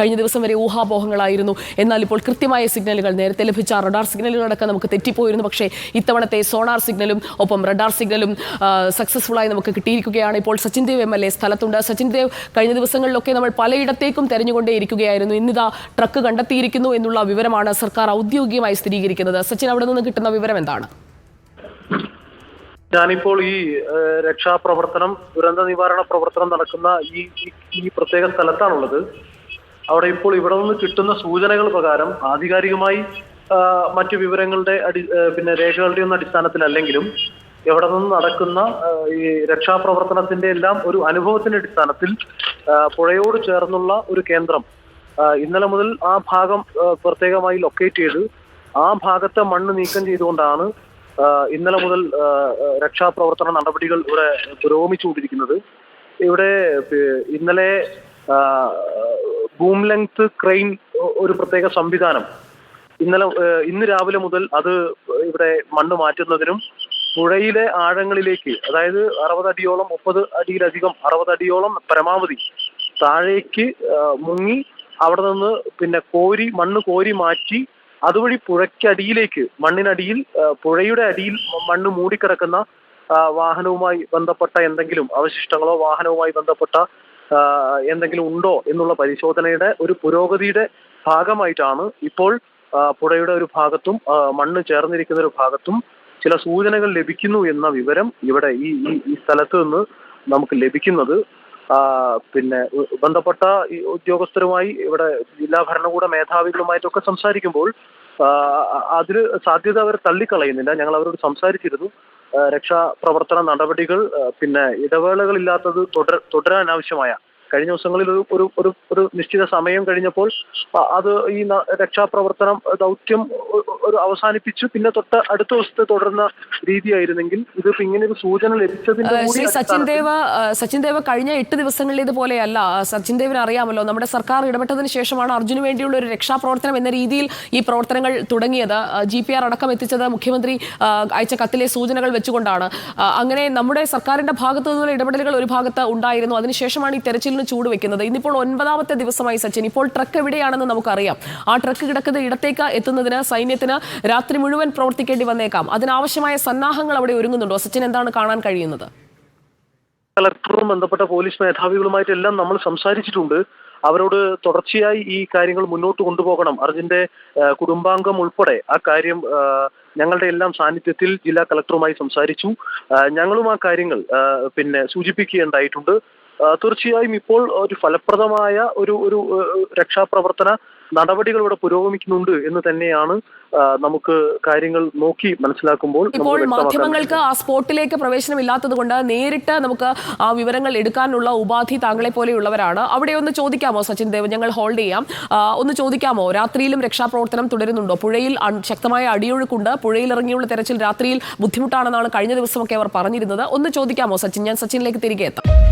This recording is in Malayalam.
കഴിഞ്ഞ ദിവസം വരെ ഊഹാപോഹങ്ങളായിരുന്നു. എന്നാൽ ഇപ്പോൾ കൃത്യമായ സിഗ്നലുകൾ നേരത്തെ ലഭിച്ച റഡാർ സിഗ്നലുകളടക്കം നമുക്ക് തെറ്റിപ്പോയിരുന്നു. പക്ഷേ ഇത്തവണത്തെ സോണാർ സിഗ്നലും ഒപ്പം റഡാർ സിഗ്നലും സക്സസ്ഫുള്ളായി നമുക്ക് കിട്ടിയിരിക്കുകയാണ്. ഇപ്പോൾ Sachin Dev M L A സ്ഥലത്തുണ്ട്. സച്ചിൻ ദേവ് കഴിഞ്ഞ ദിവസങ്ങളിലൊക്കെ നമ്മൾ പലയിടത്തേക്കും തെരഞ്ഞുകൊണ്ടേയിരിക്കുകയായിരുന്നു. ഇന്നിതാ ട്രക്ക് കണ്ടെത്തിയിരിക്കുന്നു എന്നുള്ള വിവരമാണ് സർക്കാർ ഔദ്യോഗികമായി സ്ഥിരീകരിക്കുന്നത്. സച്ചിൻ അവിടെ നിന്ന് കിട്ടുന്ന വിവരം എന്താണ്? ഞാനിപ്പോൾ ഈ രക്ഷാപ്രവർത്തനം ദുരന്ത നിവാരണ പ്രവർത്തനം നടക്കുന്ന ഈ- ഈ പ്രത്യേക സ്ഥലത്താണുള്ളത്. അവിടെ ഇപ്പോൾ ഇവിടെ നിന്ന് കിട്ടുന്ന സൂചനകൾ പ്രകാരം ആധികാരികമായി മറ്റു വിവരങ്ങളുടെ അടി പിന്നെ രേഖകളുടെ ഒന്നും അടിസ്ഥാനത്തിലല്ലെങ്കിലും എവിടെ നിന്ന് നടക്കുന്ന ഈ രക്ഷാപ്രവർത്തനത്തിന്റെ എല്ലാം ഒരു അനുഭവത്തിന്റെ അടിസ്ഥാനത്തിൽ പുഴയോട് ചേർന്നുള്ള ഒരു കേന്ദ്രം ഇന്നലെ മുതൽ ആ ഭാഗം പ്രത്യേകമായി ലൊക്കേറ്റ് ചെയ്ത് ആ ഭാഗത്തെ മണ്ണ് നീക്കം ചെയ്തുകൊണ്ടാണ് ഇന്നലെ മുതൽ രക്ഷാപ്രവർത്തന നടപടികൾ ഇവിടെ പുരോഗമിച്ചുകൊണ്ടിരിക്കുന്നത്. ഇവിടെ ഇന്നലെ ബൂം ലെങ്ത് ക്രെയിൻ ഒരു പ്രത്യേക സംവിധാനം. ഇന്നലെ ഇന്ന് രാവിലെ മുതൽ അത് ഇവിടെ മണ്ണ് മാറ്റുന്നതിനും പുഴയിലെ ആഴങ്ങളിലേക്ക് അതായത് അറുപത് അടിയോളം മുപ്പത് അടിയിലധികം അറുപത് അടിയോളം പരമാവധി താഴേക്ക് മുങ്ങി അവിടെ നിന്ന് പിന്നെ കോരി മണ്ണ് കോരി മാറ്റി അതുവഴി പുഴയ്ക്കടിയിലേക്ക് മണ്ണിനടിയിൽ പുഴയുടെ അടിയിൽ മണ്ണ് മൂടിക്കിടക്കുന്ന വാഹനവുമായി ബന്ധപ്പെട്ട എന്തെങ്കിലും അവശിഷ്ടങ്ങളോ വാഹനവുമായി ബന്ധപ്പെട്ട എന്തെങ്കിലും ഉണ്ടോ എന്നുള്ള പരിശോധനയുടെ ഒരു പുരോഗതിയുടെ ഭാഗമായിട്ടാണ് ഇപ്പോൾ പുഴയുടെ ഒരു ഭാഗത്തും മണ്ണ് ചേർന്നിരിക്കുന്ന ഒരു ഭാഗത്തും ചില സൂചനകൾ ലഭിക്കുന്നു എന്ന വിവരം ഇവിടെ ഈ ഈ- സ്ഥലത്ത് നിന്ന് നമുക്ക് ലഭിക്കുന്നത്. പിന്നെ ബന്ധപ്പെട്ട ഉദ്യോഗസ്ഥരുമായി ഇവിടെ ജില്ലാ ഭരണകൂട മേധാവികളുമായിട്ടൊക്കെ സംസാരിക്കുമ്പോൾ അതിന് സാധ്യത അവർ തള്ളിക്കളയുന്നില്ല. ഞങ്ങൾ അവരോട് സംസാരിച്ചിരുന്നു. രക്ഷാപ്രവർത്തന നടപടികൾ പിന്നെ ഇടവേളകളില്ലാത്തത് തുടര തുടരാൻ ആവശ്യമായ കഴിഞ്ഞ ദിവസങ്ങളിൽ ഒരു ഒരു ഒരു ഒരു നിശ്ചിത സമയം കഴിഞ്ഞപ്പോൾ അത് ഈ രക്ഷാപ്രവർത്തനം ദൗത്യം ഒരു അവസാനിപ്പിച്ചു. പിന്നെ തൊട്ട് അടുത്ത ദിവസത്തെ തുടർന്ന രീതിയായിരുന്നെങ്കിൽ ഇത് ഇങ്ങനെ ഒരു സൂചന ലഭിച്ചതിന്റെ സച്ചിൻ ദേവ സച്ചിൻ ദേവ് കഴിഞ്ഞ എട്ട് ദിവസങ്ങളിൽ ഇതുപോലെയല്ല സച്ചിൻ ദേവിന് അറിയാമല്ലോ. നമ്മുടെ സർക്കാർ ഇടപെട്ടതിന് ശേഷമാണ് അർജുന് വേണ്ടിയുള്ള ഒരു രക്ഷാപ്രവർത്തനം എന്ന രീതിയിൽ ഈ പ്രവർത്തനങ്ങൾ തുടങ്ങിയത്. ജി പി ആർ അടക്കം എത്തിച്ചത് മുഖ്യമന്ത്രി അയച്ച കത്തിലെ സൂചനകൾ വെച്ചുകൊണ്ടാണ്. അങ്ങനെ നമ്മുടെ സർക്കാരിന്റെ ഭാഗത്തു നിന്നുള്ള ഇടപെടലുകൾ ഒരു ഭാഗത്ത് ഉണ്ടായിരുന്നു. അതിനുശേഷമാണ് ഈ തെരച്ചിലിന് ചൂട് വെക്കുന്നത്. ഇന്നിപ്പോൾ ഒൻപതാമത്തെ ദിവസമായി സച്ചിൻ. ഇപ്പോൾ ട്രക്ക് എവിടെയാണെന്ന് നമുക്കറിയാം. ആ ട്രക്ക് കിടക്കുന്ന ഇടത്തേക്ക് എത്തുന്നതിന് സൈന്യത്തിന് രാത്രി മുഴുവൻ പ്രവർത്തിക്കേണ്ടി വന്നേക്കാം. അതിനാവശ്യമായ സന്നാഹങ്ങൾ അവിടെ ഒരുങ്ങുന്നുണ്ടോ? സച്ചിൻ എന്താണ് കാണാൻ കഴിയുന്നത്? കളക്ടറും ബന്ധപ്പെട്ട പോലീസ് മേധാവികളുമായിട്ടെല്ലാം നമ്മൾ സംസാരിച്ചിട്ടുണ്ട്. അവരോട് തുടർച്ചയായി ഈ കാര്യങ്ങൾ മുന്നോട്ട് കൊണ്ടുപോകണം. അർജുന്റെ കുടുംബാംഗം ഉൾപ്പെടെ ആ കാര്യം ഞങ്ങളുടെ എല്ലാം സാന്നിധ്യത്തിൽ ജില്ലാ കളക്ടറുമായി സംസാരിച്ചു. ഞങ്ങളും ആ കാര്യങ്ങൾ പിന്നെ സൂചിപ്പിക്കുകയുണ്ടായിട്ടുണ്ട്. തീർച്ചയായും ഇപ്പോൾ ഒരു ഫലപ്രദമായ ഒരു ഒരു രക്ഷാപ്രവർത്തന നടപടികൾ ഇവിടെ പുരോഗമിക്കുന്നുണ്ട് എന്ന് തന്നെയാണ് നമുക്ക് കാര്യങ്ങൾ നോക്കി മനസ്സിലാക്കുമ്പോൾ ഇപ്പോൾ മാധ്യമങ്ങൾക്ക് ആ സ്പോട്ടിലേക്ക് പ്രവേശനം ഇല്ലാത്തത് കൊണ്ട് നേരിട്ട് നമുക്ക് ആ വിവരങ്ങൾ എടുക്കാനുള്ള ഉപാധി താങ്കളെ പോലെയുള്ളവരാണ്. അവിടെ ഒന്ന് ചോദിക്കാമോ സച്ചിൻ ദേവ്? ഞങ്ങൾ ഹോൾഡ് ചെയ്യാം. ഒന്ന് ചോദിക്കാമോ? രാത്രിയിലും രക്ഷാപ്രവർത്തനം തുടരുന്നുണ്ടോ? പുഴയിൽ ശക്തമായ അടിയൊഴുക്കുണ്ട്. പുഴയിൽ ഇറങ്ങിയുള്ള തെരച്ചിൽ രാത്രിയിൽ ബുദ്ധിമുട്ടാണെന്നാണ് കഴിഞ്ഞ ദിവസമൊക്കെ അവർ പറഞ്ഞിരുന്നത്. ഒന്ന് ചോദിക്കാമോ സച്ചിൻ? ഞാൻ സച്ചിനിലേക്ക് തിരികെ എത്താം.